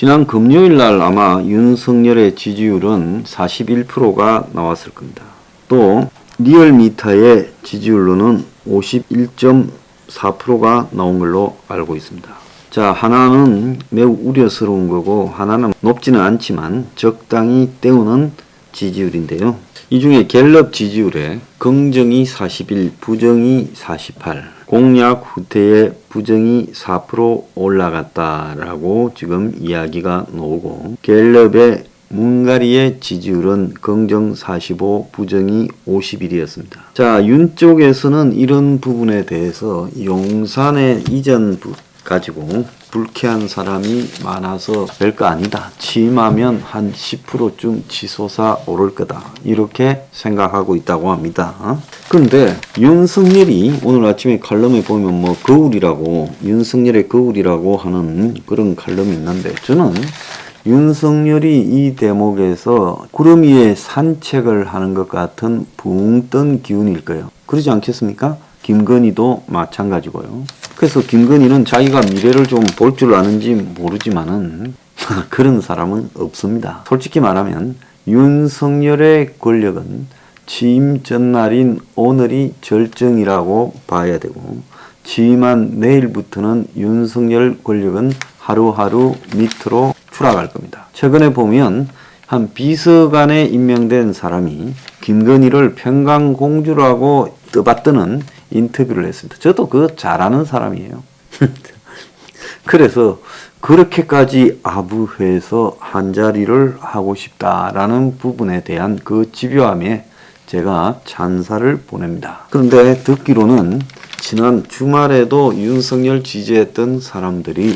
지난 금요일 날 아마 윤석열의 지지율은 41%가 나왔을 겁니다. 또 리얼미터의 지지율로는 51.4%가 나온 걸로 알고 있습니다. 자, 하나는 매우 우려스러운 거고 하나는 높지는 않지만 적당히 때우는 지지율인데요. 이 중에 갤럽 지지율에 긍정이 41, 부정이 48, 공약 후퇴에 부정이 4% 올라갔다라고 지금 이야기가 나오고 갤럽의 문가리의 지지율은 긍정 45, 부정이 51이었습니다. 자, 윤 쪽에서는 이런 부분에 대해서 용산의 이전 부- 가지고 불쾌한 사람이 많아서 별거 아니다. 취임하면 한 10%쯤 치솟아 오를 거다. 이렇게 생각하고 있다고 합니다. 어? 그런데 윤석열이 오늘 아침에 칼럼에 보면 뭐 거울이라고 윤석열의 거울이라고 하는 그런 칼럼이 있는데 저는 윤석열이 이 대목에서 구름 위에 산책을 하는 것 같은 붕 뜬 기운일 거예요. 그러지 않겠습니까? 김건희도 마찬가지고요. 그래서 김건희는 자기가 미래를 좀 볼 줄 아는지 모르지만은 그런 사람은 없습니다. 솔직히 말하면 윤석열의 권력은 취임 전날인 오늘이 절정이라고 봐야 되고 취임한 내일부터는 윤석열 권력은 하루하루 밑으로 추락할 겁니다. 최근에 보면 한 비서관에 임명된 사람이 김건희를 평강공주라고 떠받드는 인터뷰를 했습니다. 저도 그거 잘하는 사람이에요. 그래서 그렇게까지 아부해서 한 자리를 하고 싶다라는 부분에 대한 그 집요함에 제가 찬사를 보냅니다. 그런데 듣기로는 지난 주말에도 윤석열 지지했던 사람들이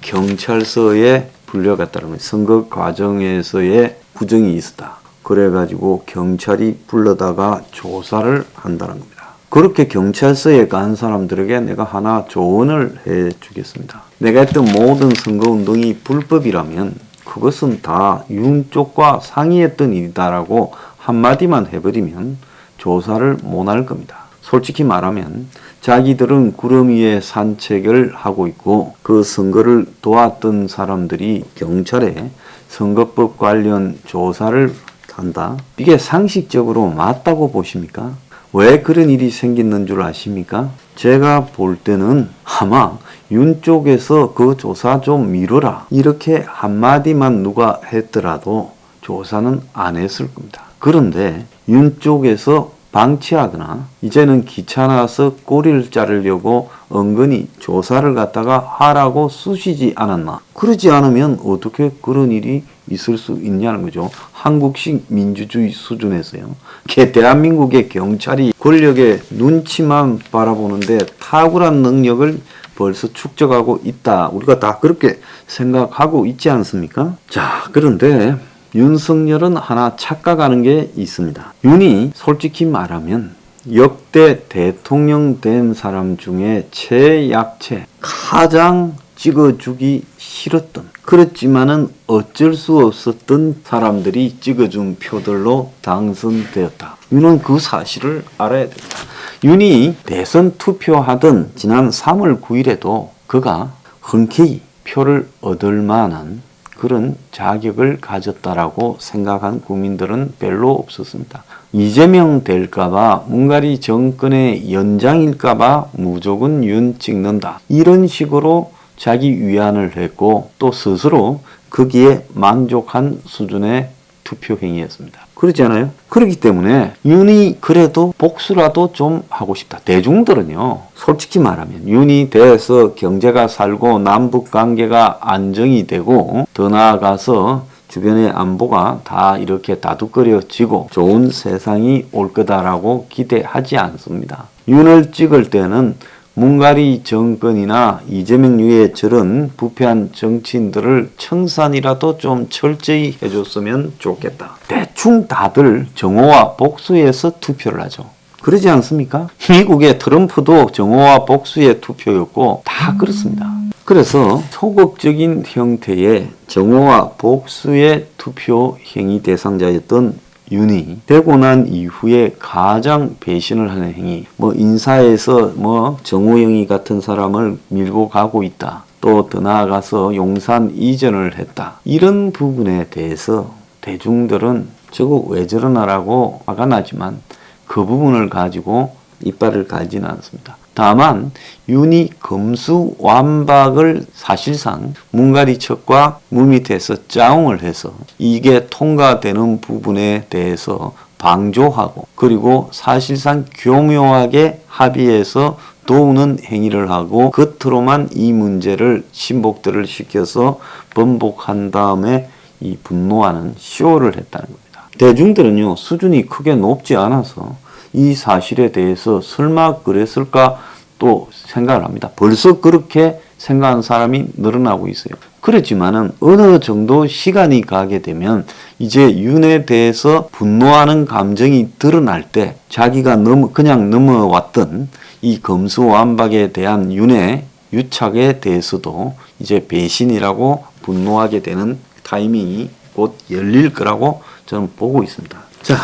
경찰서에 불려갔다는 거예요. 선거 과정에서의 부정이 있었다. 그래가지고 경찰이 불러다가 조사를 한다는 겁니다. 그렇게 경찰서에 간 사람들에게 내가 하나 조언을 해 주겠습니다. 내가 했던 모든 선거운동이 불법이라면 그것은 다 윤 쪽과 상의했던 일이다라고 한마디만 해버리면 조사를 못할 겁니다. 솔직히 말하면 자기들은 구름 위에 산책을 하고 있고 그 선거를 도왔던 사람들이 경찰에 선거법 관련 조사를 한다. 이게 상식적으로 맞다고 보십니까? 왜 그런 일이 생겼는 줄 아십니까? 제가 볼 때는 아마 윤 쪽에서 그 조사 좀 미뤄라. 이렇게 한마디만 누가 했더라도 조사는 안 했을 겁니다. 그런데 윤 쪽에서 방치하거나 이제는 귀찮아서 꼬리를 자르려고 은근히 조사를 갖다가 하라고 쓰시지 않았나. 그러지 않으면 어떻게 그런 일이 있을 수 있냐는 거죠. 한국식 민주주의 수준에서요. 게 대한민국의 경찰이 권력의 눈치만 바라보는데 탁월한 능력을 벌써 축적하고 있다. 우리가 다 그렇게 생각하고 있지 않습니까? 자, 그런데 윤석열은 하나 착각하는 게 있습니다. 윤이 솔직히 말하면 역대 대통령 된 사람 중에 최약체, 가장 찍어주기 싫었던, 그렇지만은 어쩔 수 없었던 사람들이 찍어준 표들로 당선되었다. 윤은 그 사실을 알아야 됩니다. 윤이 대선 투표하던 지난 3월 9일에도 그가 흔쾌히 표를 얻을 만한 그런 자격을 가졌다라고 생각한 국민들은 별로 없었습니다. 이재명 될까봐 문가리 정권의 연장일까봐 무조건 윤 찍는다. 이런 식으로 자기 위안을 했고 또 스스로 거기에 만족한 수준의 투표 행위였습니다. 그렇지 않아요? 그렇기 때문에 윤이 그래도 복수라도 좀 하고 싶다. 대중들은요, 솔직히 말하면 윤이 돼서 경제가 살고 남북 관계가 안정이 되고 더 나아가서 주변의 안보가 다 이렇게 다독거려지고 좋은 세상이 올 거다라고 기대하지 않습니다. 윤을 찍을 때는 문가리 정권이나 이재명 저런 부패한 정치인들을 청산이라도 좀 철저히 해줬으면 좋겠다. 대충 다들 정오와 복수에서 투표를 하죠. 그러지 않습니까? 미국의 트럼프도 정오와 복수의 투표였고 다 그렇습니다. 그래서 소극적인 형태의 정오와 복수의 투표 행위 대상자였던 윤이 되고 난 이후에 가장 배신을 하는 행위, 뭐 인사에서 뭐 정호영이 같은 사람을 밀고 가고 있다. 또 더 나아가서 용산 이전을 했다. 이런 부분에 대해서 대중들은 저거 왜 저러나라고 화가 나지만 그 부분을 가지고 이빨을 갈지는 않습니다. 다만 윤이 검수 완박을 사실상 문가리척과 물밑에서 짜웅을 해서 이게 통과되는 부분에 대해서 방조하고 그리고 사실상 교묘하게 합의해서 도우는 행위를 하고 겉으로만 이 문제를 신복들을 시켜서 번복한 다음에 이 분노하는 쇼를 했다는 겁니다. 대중들은요 수준이 크게 높지 않아서 이 사실에 대해서 설마 그랬을까 또 생각을 합니다. 벌써 그렇게 생각하는 사람이 늘어나고 있어요. 그렇지만은 어느 정도 시간이 가게 되면 이제 윤에 대해서 분노하는 감정이 드러날 때 자기가 넘 그냥 넘어왔던 이 검수완박에 대한 윤의 유착에 대해서도 이제 배신이라고 분노하게 되는 타이밍이 곧 열릴 거라고 저는 보고 있습니다. 자,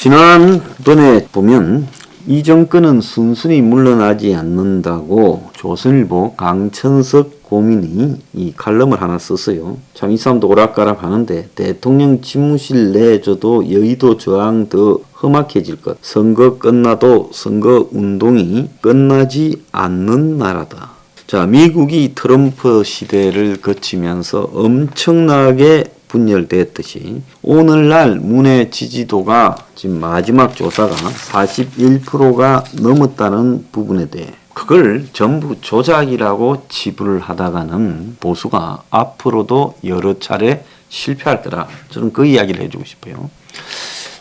지난번에 보면 이 정권은 순순히 물러나지 않는다고 조선일보 강천석 고민이 이 칼럼을 하나 썼어요. 참 이 사람도 오락가락 하는데 대통령 집무실 내에서도 여의도 저항 더 험악해질 것. 선거 끝나도 선거 운동이 끝나지 않는 나라다. 자, 미국이 트럼프 시대를 거치면서 엄청나게 분열됐듯이 오늘날 문의 지지도가 지금 마지막 조사가 41%가 넘었다는 부분에 대해 그걸 전부 조작이라고 치부를 하다가는 보수가 앞으로도 여러 차례 실패할 거라 저는 그 이야기를 해주고 싶어요.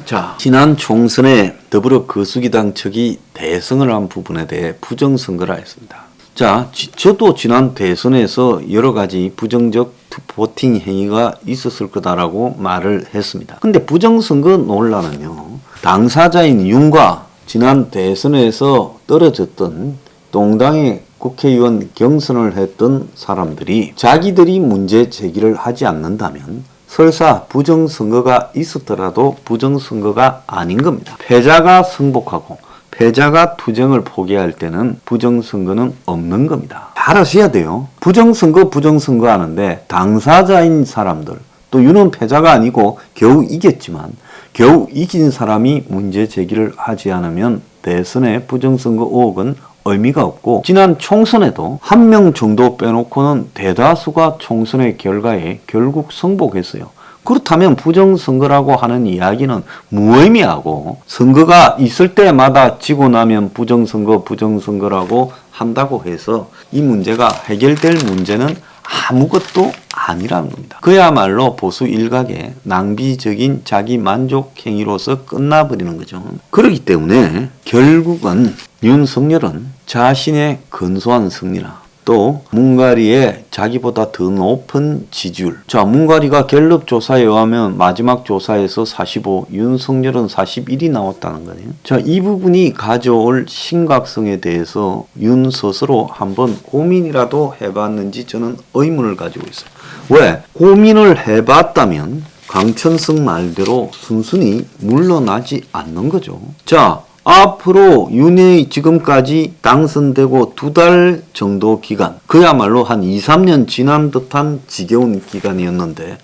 자, 지난 총선에 더불어 거수기당 측이 대선을 한 부분에 대해 부정선거를 했습니다. 자, 지- 저도 지난 대선에서 여러 가지 부정적 투- 보팅 행위가 있었을 거다라고 말을 했습니다. 근데 부정선거 논란은요, 당사자인 윤과 지난 대선에서 떨어졌던 동당의 국회의원 경선을 했던 사람들이 자기들이 문제 제기를 하지 않는다면 설사 부정선거가 있었더라도 부정선거가 아닌 겁니다. 패자가 승복하고 패자가 투쟁을 포기할 때는 부정선거는 없는 겁니다. 잘 아셔야 돼요. 부정선거, 부정선거 하는데 당사자인 사람들, 또 유는 패자가 아니고 겨우 이겼지만 겨우 이긴 사람이 문제 제기를 하지 않으면 대선의 부정선거 의혹은 의미가 없고 지난 총선에도 한 명 정도 빼놓고는 대다수가 총선의 결과에 결국 승복했어요. 그렇다면 부정선거라고 하는 이야기는 무의미하고 선거가 있을 때마다 지고 나면 부정선거 부정선거라고 한다고 해서 이 문제가 해결될 문제는 아무것도 아니라는 겁니다. 그야말로 보수 일각의 낭비적인 자기 만족 행위로서 끝나버리는 거죠. 그렇기 때문에 결국은 윤석열은 자신의 근소한 승리나 또 문가리의 자기보다 더 높은 지지율. 자, 문가리가 갤럽 조사에 의하면 마지막 조사에서 45, 윤석열은 41이 나왔다는 거예요. 자, 이 부분이 가져올 심각성에 대해서 윤 스스로 한번 고민이라도 해봤는지 저는 의문을 가지고 있어요. 왜? 고민을 해봤다면 강천승 말대로 순순히 물러나지 않는 거죠. 자, 앞으로 윤회의 지금까지 당선되고 두 달 정도 기간, 그야말로 한 2, 3년 지난 듯한 지겨운 기간이었는데,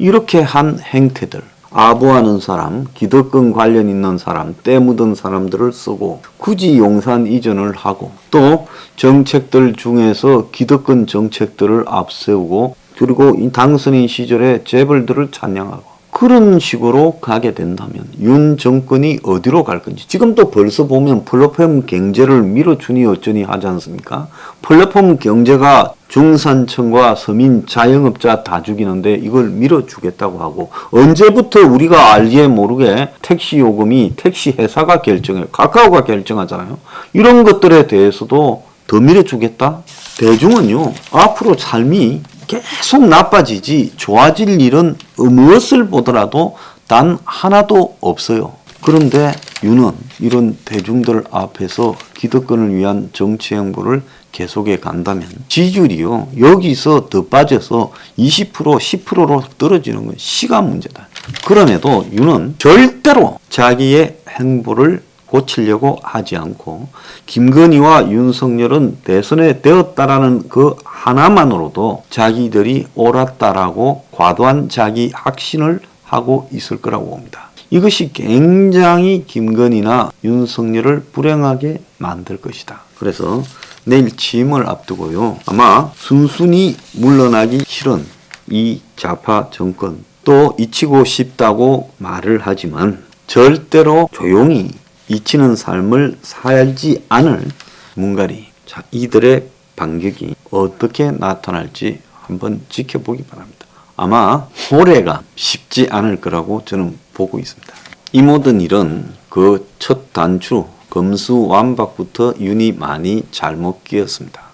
이렇게 한 행태들, 아부하는 사람, 기득권 관련 있는 사람, 때 묻은 사람들을 쓰고, 굳이 용산 이전을 하고, 또 정책들 중에서 기득권 정책들을 앞세우고, 그리고 이 당선인 시절에 재벌들을 찬양하고, 그런 식으로 가게 된다면 윤 정권이 어디로 갈 건지 지금도 벌써 보면 플랫폼 경제를 밀어주니 어쩌니 하지 않습니까? 플랫폼 경제가 중산층과 서민 자영업자 다 죽이는데 이걸 밀어주겠다고 하고 언제부터 우리가 알지에 모르게 택시 요금이 택시 회사가 결정해 카카오가 결정하잖아요. 이런 것들에 대해서도 더 밀어주겠다? 대중은요 앞으로 삶이 계속 나빠지지 좋아질 일은 무엇을 보더라도 단 하나도 없어요. 그런데 윤은 이런 대중들 앞에서 기득권을 위한 정치 행보를 계속해 간다면 지지율이요 여기서 더 빠져서 20% 10%로 떨어지는 건 시간 문제다. 그럼에도 윤은 절대로 자기의 행보를 고치려고 하지 않고 김건희와 윤석열은 대선에 되었다라는 그 하나만으로도 자기들이 옳았다라고 과도한 자기 확신을 하고 있을 거라고 봅니다. 이것이 굉장히 김건희나 윤석열을 불행하게 만들 것이다. 그래서 내일 취임을 앞두고요. 아마 순순히 물러나기 싫은 이 좌파 정권 또 잊히고 싶다고 말을 하지만 절대로 조용히 잊히는 삶을 살지 않을 문가리. 자, 이들의 반격이 어떻게 나타날지 한번 지켜보기 바랍니다. 아마 올해가 쉽지 않을 거라고 저는 보고 있습니다. 이 모든 일은 그 첫 단추 검수 완박부터 윤이 많이 잘못 끼었습니다.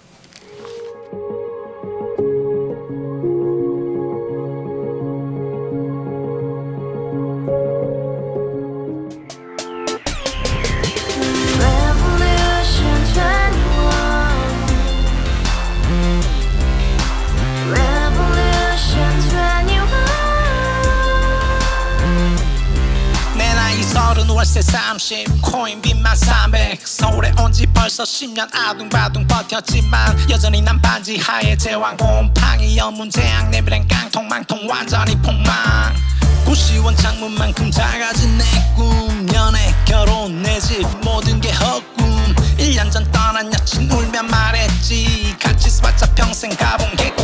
월세 30 코인 빚만 300 서울에 온 지 벌써 10년. 아둥바둥 버텼지만 여전히 난 반지 하에 제왕. 곰팡이 연문제약 내비랑 깡통 망통 완전히 폭망. 고시원 창문만큼 작아진 내꿈. 연애 결혼 내 집 모든 게 헛꿈. 1년 전 떠난 여친 울며 말했지. 같이 써봤자 평생 가본 게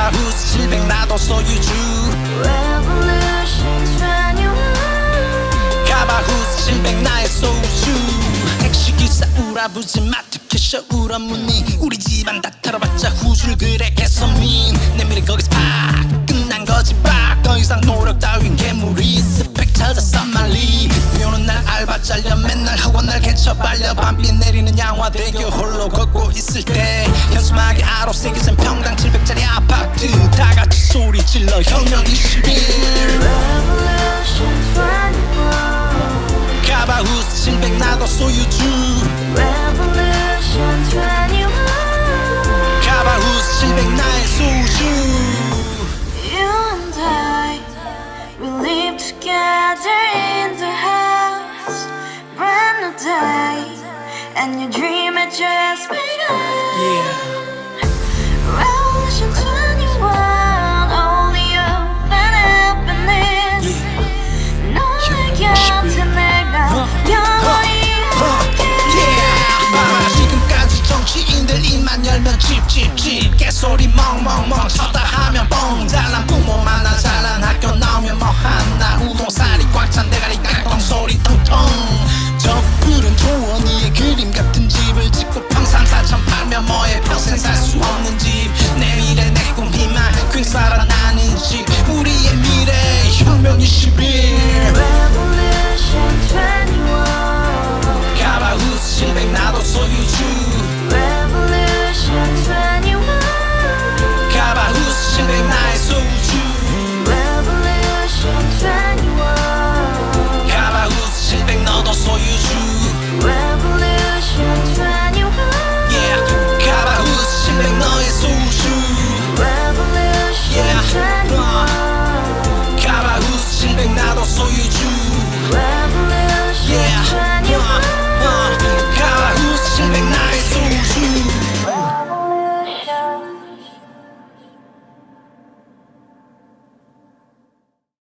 21 가바후스 700 나도 소유주 Revolution 21 가바후스 700 나의 소주 택시기사 우라부지 마트 캐셔 울어무니 우리 집안 다 털어봤자 후줄 그래 개선민. 내 미래 거기서 팍 끝난 거지 팍더 이상 노력 따윈 괴물이 스펙 찾아서 말리. 비오는 날 알바 잘려 맨날 학원 날 개쳐 발려. 밤비 내리는 양화대교 홀로 걷고 있을 때. 현수막에 아로 새겨진 평당 700짜리 아파트 다 같이 소리 질러 혁명 21 Revolution